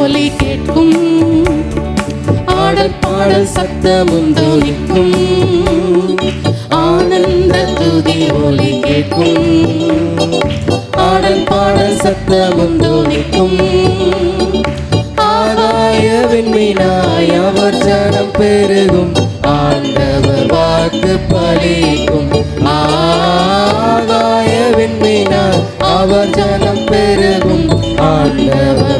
ஒலி கேட்கும். ஆடல் பாடல் சத்தமும் தோனிக்கும் ஆனந்த துதி ஒலி கேட்கும். ஆடல் பாடல் சத்தமும் தோனிக்கும் ஆகாய விண்மீனாய் அவர் ஜனம் பெருகும். ஆண்டவர் வாக்கு பலிக்கும். ஆகாய விண்மீனாய் அவர் ஜனம் பெருகும். ஆண்டவர்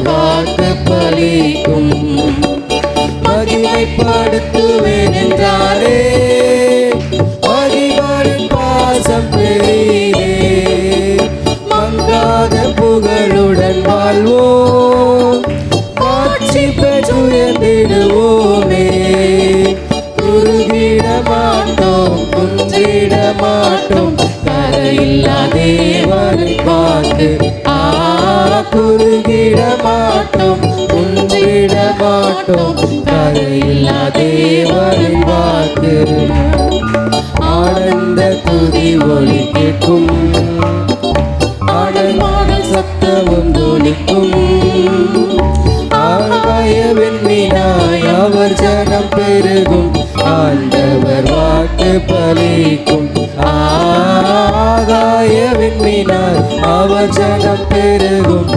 மங்காத புகழுடன் வாழ்வோம். காட்சி பெற்றுயர்ந்திடுவோமே குறுகிட மாட்டோம் குஞ்சிட மாட்டோம் கரையில்லா தேவனை பார்த்து ஆ குறுகிட மாட்டோம் குன்றிட மாட்டோம் கரையில்லா தேவனை பார்த்து. ஆனந்த துதி ஒளி கேட்கும் பெருகும். ஆண்டவர் வாக்கு பலிக்கும். ஆகாய விண்மினார் அவர் ஜனம் பெருகும்.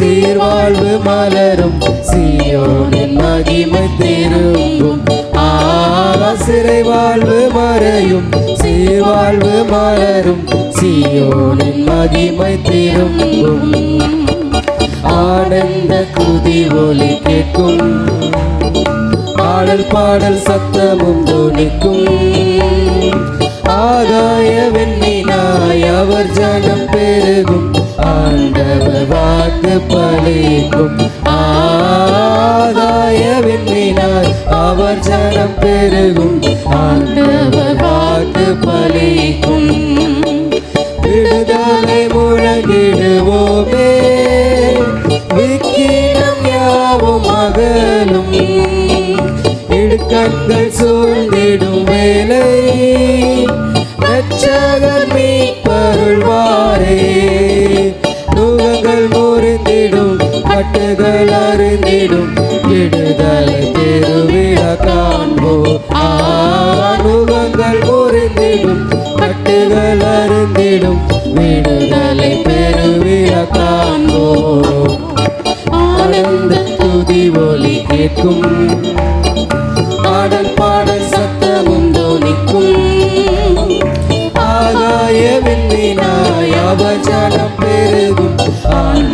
சீர்வாழ்வு மலரும். சீயோனின் மகிமை திரும்பும். சிறை வாழ்வு மறையும். சீர்வாழ்வு மலரும். சீயோனின் மகிமை திரும்பும். ஆனந்த குதி ஒலி கேட்கும். பாடல் பாடல் சத்தமும் துணிக்கும் பலிக்கும் ஆகாய அவர் ஜனம் பெருகும். ஆண்டவர் வாக்கு பலிக்கும். விடுதலை முழங்கிடுவோமே. விக்கினம் யாவும் அகலும். இடுக்கண்கள் சூழ்ந்திடும் வேலை. ரட்சகர் பாட்டுகள் அறிந்திடும் அருந்திடும். விடுதலை திருவிழா காண்போ. நுகங்கள் புரிந்திடும். கட்டுகள் அறிந்திடும் விடுதலை பெருவிழ காண்போ. ஆனந்த துதி ஒலி கேட்கும். பாடல் பாடல் சத்தமும் தோனிக்கும் ஆகாய வெண்ணினாய் அவஜனம் பெருகும். ஆண்டவர்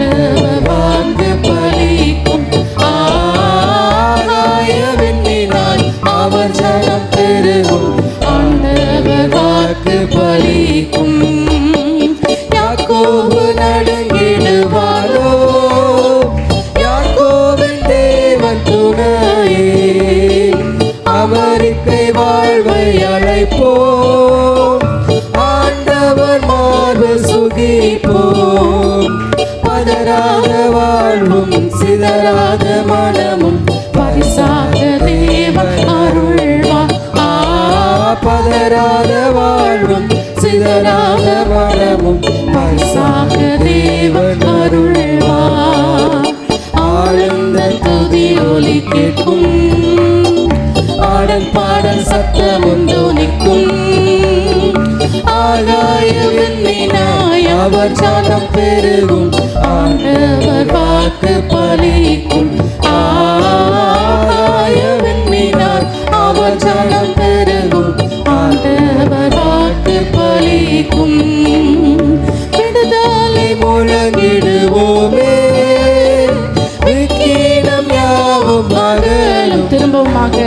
மார்பு சுகிப்போம் பதறாத வாழ்வும் சிதறாத மனமும். பரிசாக தேவன் அருள்வார் பதறாத வாழ்வும் சிதறாத மனமும். பரிசாக தேவன் அருள்வார் ஆழ்ந்த துதி ஒலி கேட்கும். பாடல் பாடல் சத்தமும் தோனிக்கும் அவர் ஜானம் பெருகும். ஆண்டவர் வாக்கு பலிக்கும். ஆகாய அவர் ஜானம் பெருகும். ஆண்டவர் வாக்கு பலிக்கும். விடுதலை முழங்கிடுவோமே. விக்கீனம் யாவும் மகளும். திரும்பவுமாக